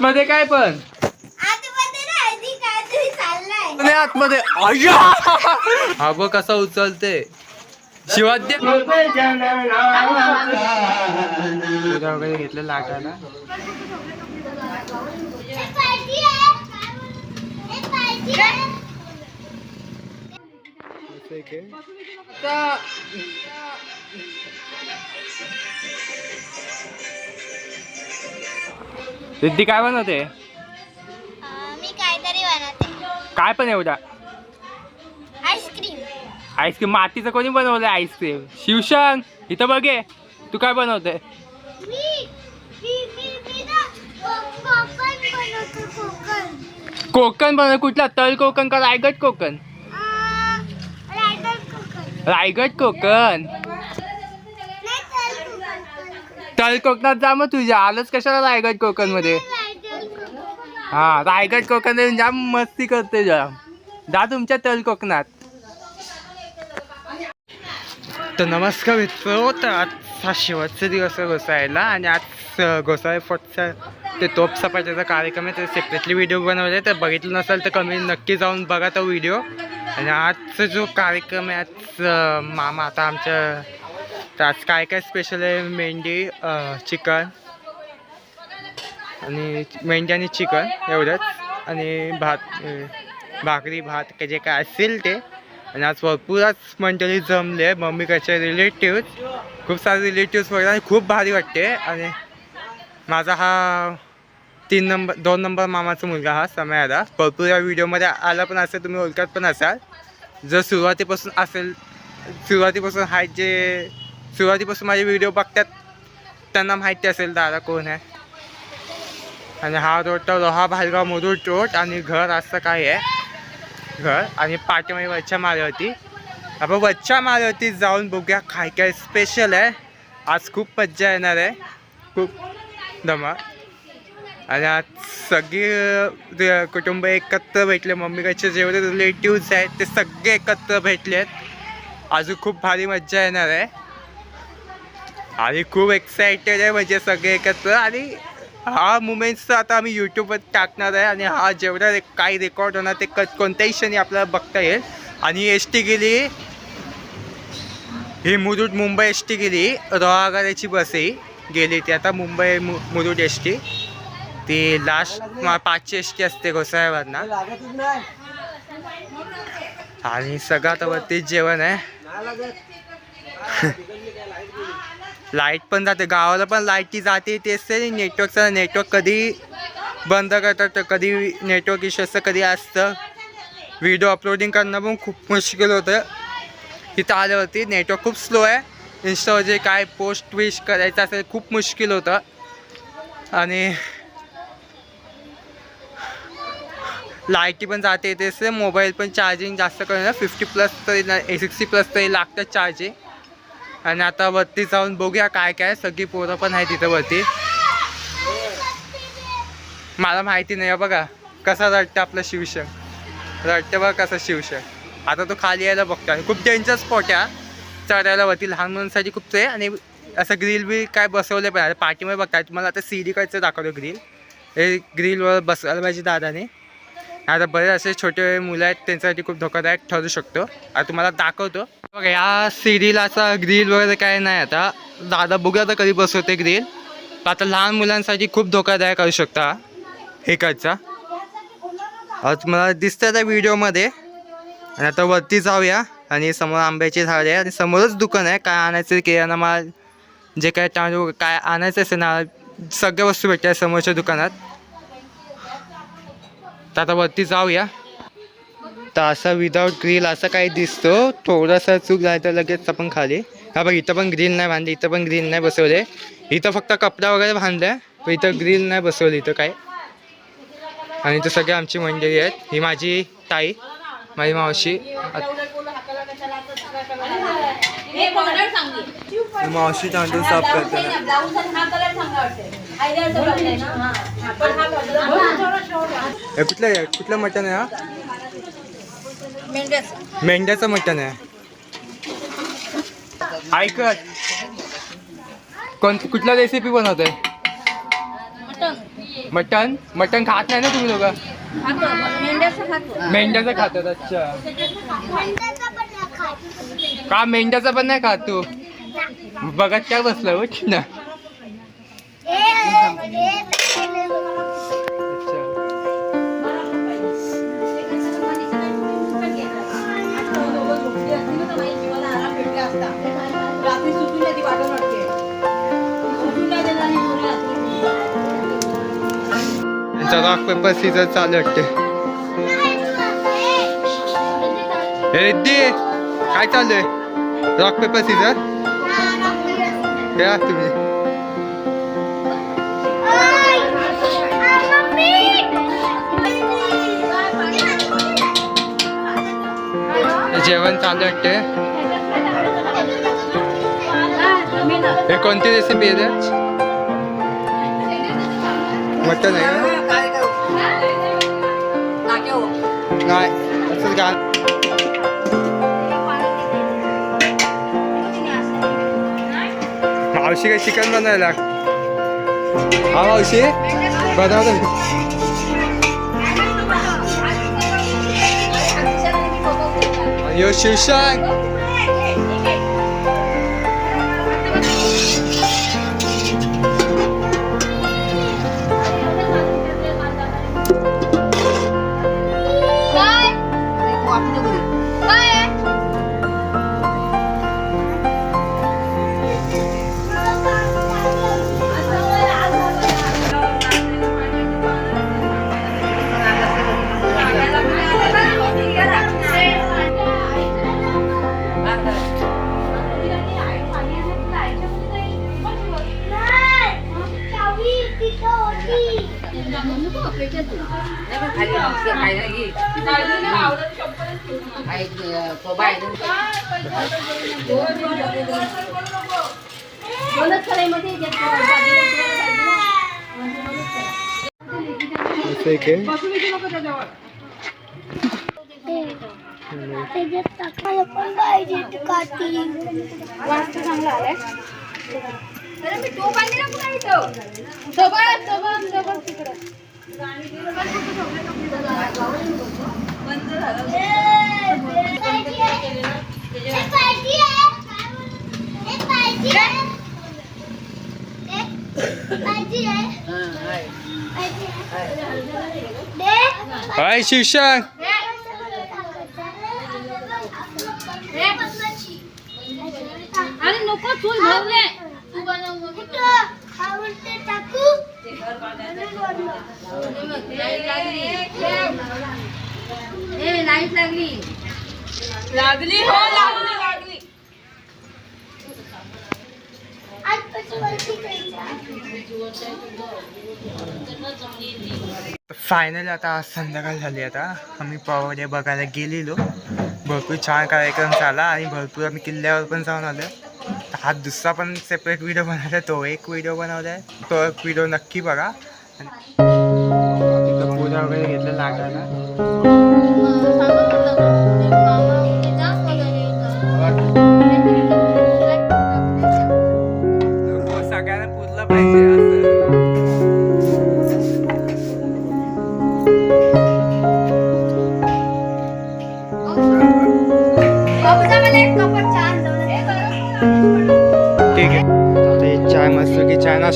मध्ये काय पण? आणि आतमध्ये अय्या! हा बघ कसा उचलते? शिवाद्य वगैरे घेतलं लाटायला? हे सिद्धी काय बनवते? अं, मी काहीतरी बनवते. काय पण एवढा आईस्क्रीम. आईस्क्रीम मातीचं कोणी बनवलंय आईस्क्रीम? शिवशंग इथं बघे तू काय बनवते? मी मी मी मी ना को- कोकण. बनव कुठला? तळ कोकण का रायगड कोकण. रायगड कोकण. तळ कोकणात जा मग तुझ्या. आलंच कशाला रायगड कोकणमध्ये रायगड हा रायगड कोकण जाम मस्ती करते जा. जा तुमच्या तळ कोकणात. तर नमस्कार मित्र तर आजचा शेवटचा दिवस घोसायला आणि आज घोसाळे फोटचा ते तोप सपाट्याचा कार्यक्रम आहे. ते सेपरेटली व्हिडिओ बनवले. तर बघितलं नसेल तर कमी नक्की जाऊन बघा तो व्हिडिओ आणि आजचा जो कार्यक्रम आहे आज मामा आता आमच्या तर आज काय काय स्पेशल आहे मेंढी चिकन आणि मेंढी आणि चिकन एवढंच. आणि भात भाकरी भात का जे काय असेल ते. आणि आज भरपूरच मंडळी जमले मम्मी कसे रिलेटिव्ह खूप सारे रिलेटिव्स वगैरे आणि खूप भारी वाटते. आणि माझा हा तीन नंबर दोन नंबर मामाचा मुलगा हा समय आला भरपूर या व्हिडिओमध्ये आला पण असेल तुम्ही ओळखत पण असाल. जर सुरुवातीपासून असेल सुरुवातीपासून हाय जे सुरुवातीपासून माझे व्हिडिओ बघतात. त्यांना माहिती असेल दादा कोण आहे. आणि हा रोड तर लोहा भालगाव मुरुड रोड आणि घर असं काय आहे. घर आणि पाठीमध्ये वरच्या मारवती आपण वरच्या मारवती जाऊन बघूया काय काय स्पेशल आहे. आज खूप मज्जा येणार आहे. खूप धमा आणि आज सगळे कुटुंब एकत्र भेटले. मम्मीकडचे जेवढे रिलेटिव्स आहेत ते सगळे एकत्र भेटले आहेत अजून खूप भारी मज्जा येणार आहे. आणि खूप एक्सायटेड आहे म्हणजे सगळे एकत्र आणि हा मुमेंट्स आता आम्ही यूट्यूबवर टाकणार आहे आणि हा जेवढा रे- काही रेकॉर्ड होणार ते क कोणत्याही क्षणी आपल्याला बघता येईल. आणि एस टी गेली. ही मुरुड मुंबई एस टी गेली. रोहागाड्याची बस आहे. गेली ती आता मुंबई मु मुरुड एस टी ती लास्ट पाचची एस टी असते घोसाळ्यावरना. आणि सगळं आता वरतीच जेवण आहे. लाइट पण जाते गावाला पण लाईटी जाते ते नेटवर्कचं नेटवर्क कधी बंद करतात तर कधी नेटवर्क इश्यू असतं कधी असतं. व्हिडिओ अपलोडिंग करणं पण खूप मुश्किल होतं. तिथं आल्यावरती नेटवर्क खूप स्लो आहे. इन्स्टावर जे काय पोस्ट विश करायचं असेल खूप मुश्किल होतं. आणि लाईटी पण जाते तेच मोबाईल पण चार्जिंग जास्त करणं फिफ्टी प्लस तरी सिक्स्टी प्लस तरी लागतं चार्जिंग आणि आता वरती जाऊन बघूया काय काय सगळी पोरं पण आहे तिथं वरती. मला माहिती नाही आहे बघा. कसा रडतं आपलं शिवशंग रडतं बघा कसं शिवशंग आता तो खाली यायला बघतो आणि खूप डेंजर स्पॉट आहे चढायला वरती लहान मुलांसाठी खूप ते आणि असं ग्रिल बी काय बसवलं पण आहे पाठीमध्ये बघताय. तुम्हाला आता सीडी कायचं दाखवलं ग्रिल हे ग्रिलवर बसवायला पाहिजे दादाने. आता बरेच असे छोटे मुलं आहेत त्यांच्यासाठी खूप धोकादायक ठरू शकतो. आता तुम्हाला दाखवतो. बघा या सिरीला असा ग्रिल वगैरे काय नाही आता. दादा बुगा आता कधी बसवते ग्रिल आता लहान मुलांसाठी खूप धोकादायक असू शकता हे आज मला दिसतं त्या व्हिडिओमध्ये. आणि आता वरती जाऊया आणि समोर आंब्याची झाडे आहे आणि समोरच दुकान आहे. काय आणायचं किराणा माल जे काय तांदूळ काय आणायचं असेल ना सगळ्या वस्तू भेटतात समोरच्या दुकानात. तर आता वरती जाऊया. तर असा विदाऊट ग्रिल असं काही दिसतो. थोडासा चूक झाला तर लगेच आपण खाली. हा बघ इथं पण ग्रिल नाही बांधली इथं पण ग्रिल नाही बसवले. इथं फक्त कपडा वगैरे बांधलाय पण इथं ग्रिल नाही बसवली इथं काय. आणि इथं सगळे आमची मंडळी आहेत. ही माझी ताई माझी मावशी. मावशी तांदूळ साफ करते. हा हा हा. कुठलं कुठलं मटण आहे हा? मेंढ्याचं मटण आहे ऐकत कोण कुठला रेसिपी बनवतोय मटन मटन मटन खात नाही ना तुम्ही लोक मेंढ्याचं खातो मेंढ्याचं खातात अच्छा. का मेंढ्याचं पण नाही खात तू बघत काय बसलं उठ ना रॉक पेपर सीझर चालू वाटते. हे रिद्धी काय चालू आहे रॉक पेपर सीझर या तुम्ही. जेवण चालू वाटते. हे कोणती रेसिपी आहे मटन आहे नाही असंच गाण मावशी काय चिकन बनवायला हा मावशी बनवतो यो शिवशान त्याच्यात टाकायला पण पाहिजे ते काठी वास्तू चांगला आलाय अरे मी टोप आणली ना पुन्हा इथं? सोबत सोबत सोबत तिकडं. बंद झालं पाहिजे आहे पाहिजे आहे पाहिजे आहे हाय शिवशान अरे नको चूल भरले. तू बनव आवडते टाकू ए लाइट लागली लागली हो लागली लागली. आजपासून वरती करायचं. फायनली आता आज संध्याकाळ झाली आता. आम्ही पावडे बघायला गेलेलो. भरपूर छान कार्यक्रम झाला आणि भरपूर आम्ही किल्ल्यावर पण जाऊन आलो. हा दुसरा पण सेपरेट व्हिडिओ बनवला तो एक व्हिडिओ बनवला आहे. तो एक व्हिडिओ नक्की बघा. पूजा वगैरे घेतलं लागला ना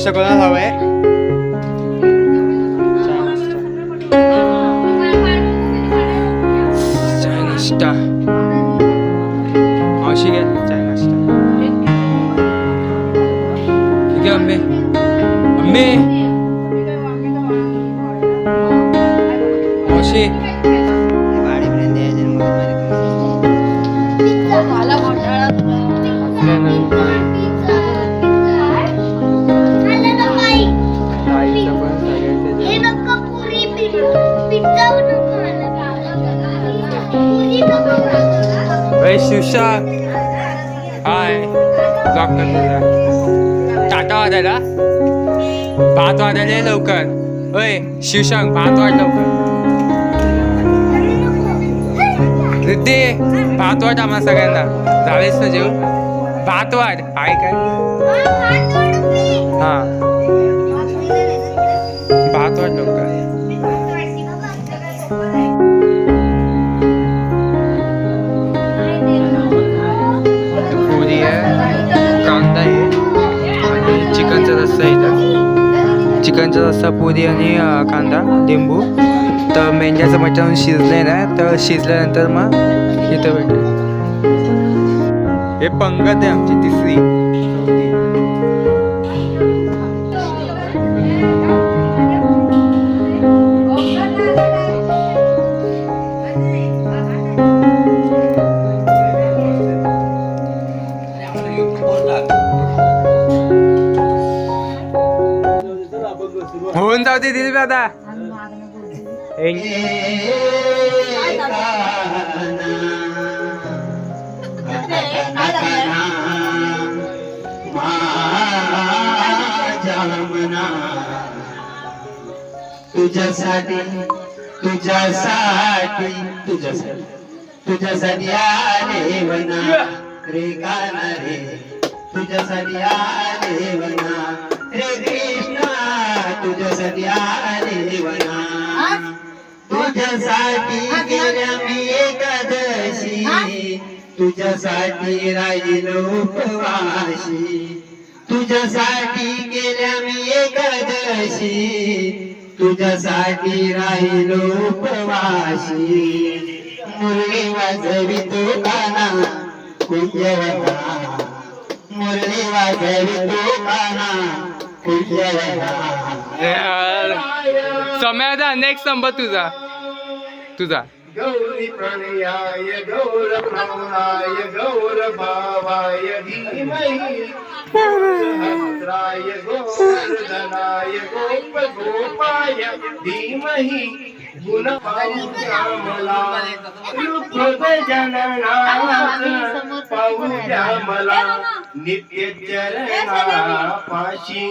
की चाय नाश्ता कोणाला हवंय चाय नाश्ता चाय नाश्ता मावशी घे चाय नाश्ता ठीक आहे अम्मे अम्मे मावशी आलं अरे शिवशान हाय. डॉक्टर तुझा. टाटा वाजायला? भात वाजायला लवकर. ओय शिवशांग भात वाढ लवकर. रिद्धी भात वाट आम्हाला सगळ्यांना. झालेच ना जेवण? भात वाढ. आहे काय? हा, रस्सा येतात चिकनचा रस्सा पुरी आणि कांदा लिंबू. तर मेंढ्याचं मटण शिजलं ना तर शिजल्यानंतर मग इथं भेटेल हे पंगत आहे आमची तिसरी. तुझ्यासाठी तुझ्यासाठी तुझ्यासाठी तुझ्यासाठी आले वना. रे गाना रे तुझ्यासाठी आले वना. रे कृष्णा तुझ्यासाठी आले वना. तुझ्यासाठी गेल्या मी एकादशी. तुझ्यासाठी राहिलो उपवाशी. तुझ्यासाठी गेल्या मी एकादशी. तुझ्यासाठी राहिलो उपवाशी. मुरली वाजवितो काना कुंजवना मुरली वाजवितो काना कुंजवना यार. सम्या दा नेक्स्ट नंबर तुझा. तुझा. गौरी प्रणयाय गौर प्रवणाय गौर भावाय धीमहि. सहस्राय गोवर्धनाय गोप गोपाय धीमहि गुणभावश्यामला रूप जननाथ पाहूया मला नित्य चरणा पाशी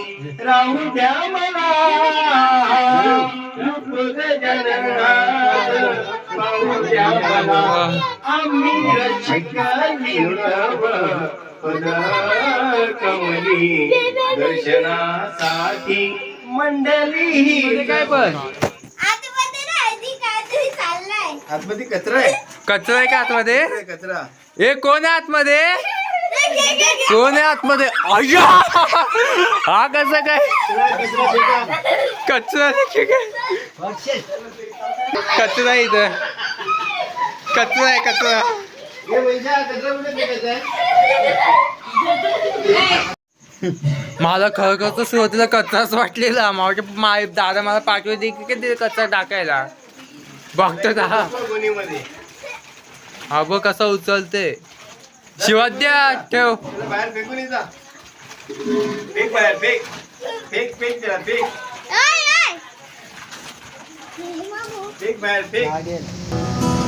राहू द्या मला रूप जननाथ पाहू द्या मला आम्ही रक्षक निर्णव कमली दर्शनासाठी मंडळी. काय पण? आतमध्ये कचरा आहे. कचरा आहे का आतमध्ये? कचरा हे कोण आहे आतमध्ये? कोण आहे आतमध्ये? अय्या! हा कसं काय? कचरा कचरा आहे इथं. कचरा आहे कचरा. मला खरं तर सुरुवातीला कचराच वाटलेला. माझ्या माय दादा मला पाठवले की किती कचरा टाकायला? बघतो का हा बघ कसा उचलते. शिवाद्या ठेव. बाहेर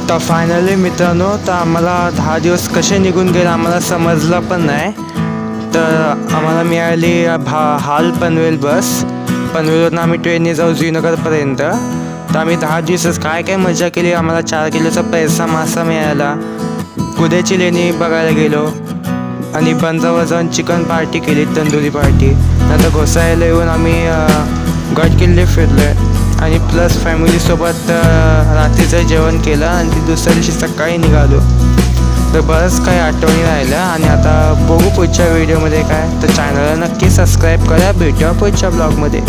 तर फायनली मित्रांनो तर आम्हाला दहा दिवस कसे निघून गेले आम्हाला समजलं पण नाही. तर आम्हाला मिळाली भा हाल पनवेल बस. पनवेलवरून आम्ही ट्रेनने जाऊ जुईनगरपर्यंत. तर आम्ही दहा दिवसच काय काय मजा केली आम्हाला चार किलोचा पैसा मासा मिळाला. कुद्याची लेणी बघायला गेलो. आणि बंजावर जाऊन चिकन पार्टी केली तंदुरी पार्टी नंतर घोसायला येऊन आम्ही गड किल्ले फिरले आणि प्लस फॅमिलीसोबत रात्रीचं जेवण केलं आणि ती दुसऱ्या दिवशी सकाळी निघालो. तर बरंच काही आठवणी राहिल्या आणि आता बघू पुढच्या व्हिडिओमध्ये काय. तर चॅनलला नक्की सबस्क्राईब करा. भेटूया पुढच्या ब्लॉगमध्ये